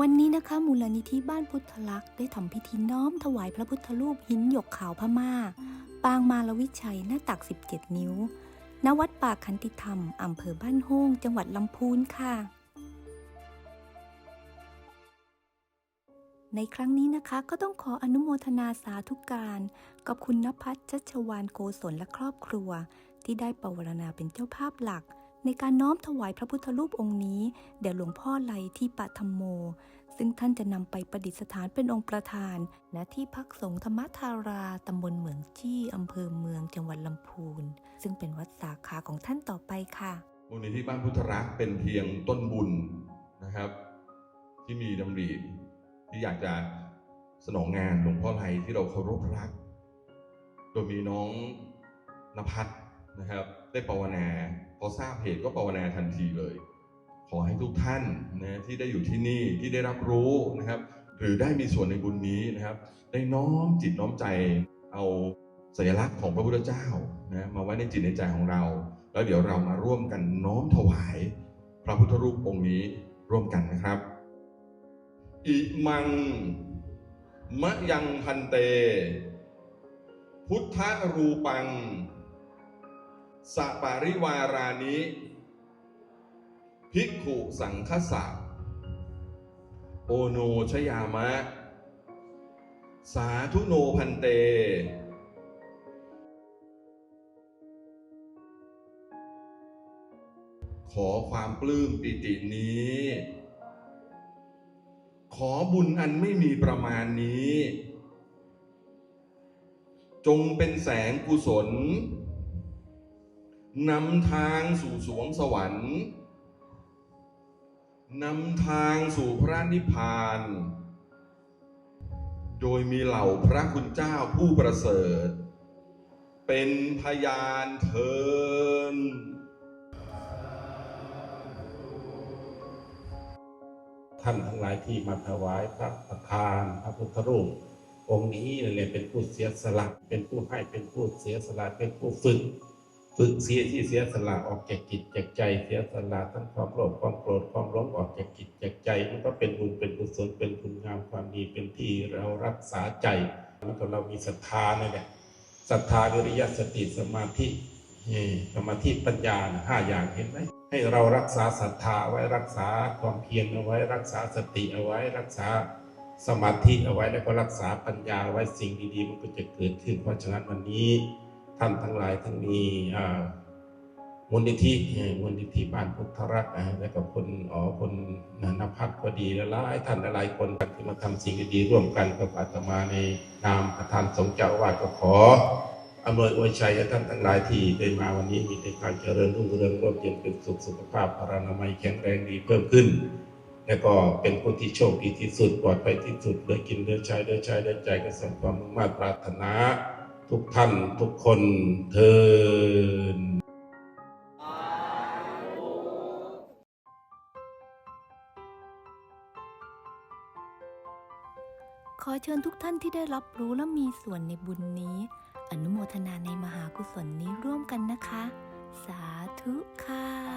วันนี้นะคะมูลนิธิบ้านพุทธลักษ์ได้ทำพิธีน้อมถวายพระพุทธรูปหินหยกขาวพม่า ปางมาลวิชัยหน้าตัก 17 นิ้ว ณ วัดป่าคันติธรรมอำเภอบ้านโฮ่งจังหวัดลำพูนค่ะ ในครั้งนี้นะคะก็ต้องขออนุโมทนาสาธุการกับคุณนภัสชัชวานโกศลและครอบครัว ที่ได้ปวารณาเป็นเจ้าภาพหลัก ในการน้อมถวายพระพุทธรูปองค์นี้แด่หลวงพ่อไลที่ปะธรรมโม ซึ่งท่านจะนำไปประดิษฐานเป็นองค์ประธาน ณที่พักสงฆ์ธรรมธาราตำบลเหมืองจี้อำเภอเมืองจังหวัดลำพูน ซึ่งเป็นวัดสาขาของท่านต่อไปค่ะมูลนิธิบ้านพุทธรักเป็นเพียงต้นบุญนะครับ ที่มีดำริที่อยากจะสนองงานหลวงพ่อไทยที่เราเคารพรัก โดยมีน้องนภัส นะครับได้ภาวนาพอทราบเหตุก็ภาวนาทันทีเลย ขอให้ทุกท่านนะที่ได้อยู่ที่นี่ที่ได้รับรู้นะครับ หรือได้มีส่วนในบุญนี้นะครับ ได้น้อมจิตน้อมใจเอาสัญลักษณ์ของพระพุทธเจ้านะมาไว้ในจิตในใจของเรา แล้วเดี๋ยวเรามาร่วมกันน้อมถวาย พระพุทธรูปองค์นี้ร่วมกันนะครับ อิมัง มะยังพันเต พุทธรูปัง สปาริวารานิภิกขุสังคสะโอโนชยามะ สาธุโนพันเตขอความปลื้มปิตินี้ ขอบุญอันไม่มีประมาณนี้ จงเป็นแสงกุศล นำทางสู่สวงสวรรค์นำทางสู่พระนิพพาน โดยมีเหล่าพระคุณเจ้าผู้ประเสริฐ เป็นพยานเทินท่านทั้งหลายที่มาถวายพระประธานพระพุทธรูป องค์นี้เนี่ยเป็นผู้เสียสละ เป็นผู้ให้เป็นผู้เสียสละเป็นผู้ฝึก ฝึกเสียที่เสียสละออกจากจิตจากใจ เสียสละทั้งความโลภความโกรธความหลงออกจากจิตจากใจ มันก็เป็นบุญเป็นกุศลเป็นคุณงามความดีเป็นที่เรารักษาใจแล้วก็เรามีศรัทธาเนี่ยแหละศรัทธาวิริยะสติสมาธิเอ่สมาธิปัญญาห้าอย่างเห็นไหมให้เรารักษาศรัทธาไว้รักษาความเพียรเอาไว้รักษาสติเอาไว้รักษาสมาธิเอาไว้แล้วก็รักษาปัญญาเอาไว้สิ่งดีๆ มันก็จะเกิดขึ้น เพราะฉะนั้นวันนี้ ท่านทั้งหลายทั้งมีมูลนิธิมูลนิธิบ้านพุทธรัตน์แล้วก็คนอ๋อคนนภัสก็ดีและหลายท่านหลายคนที่มาทำสิ่งดีร่วมกันกับอาตมาในนามประธานสงฆ์เจ้าอาวาสก็ขออำนวยอวยชัยให้ท่านทั้งหลายที่ได้มาวันนี้มีแต่การเจริญรุ่งเรืองร่มเย็นเป็นสุขสุขภาพพรานามัยแข็งแรงดีเพิ่มขึ้น และก็เป็นผู้ที่โชคดีที่สุดปลอดภัยที่สุดเหลือกินเหลือใช้เหลือใช้เหลือใจก็สมความมุ่งมั่นปรารถนา ทุกท่านทุกคนเทินขอเชิญทุกท่านที่ได้รับรู้และมีส่วนในบุญนี้ อนุโมทนาในมหากุศลนี้ร่วมกันนะคะ สาธุค่ะ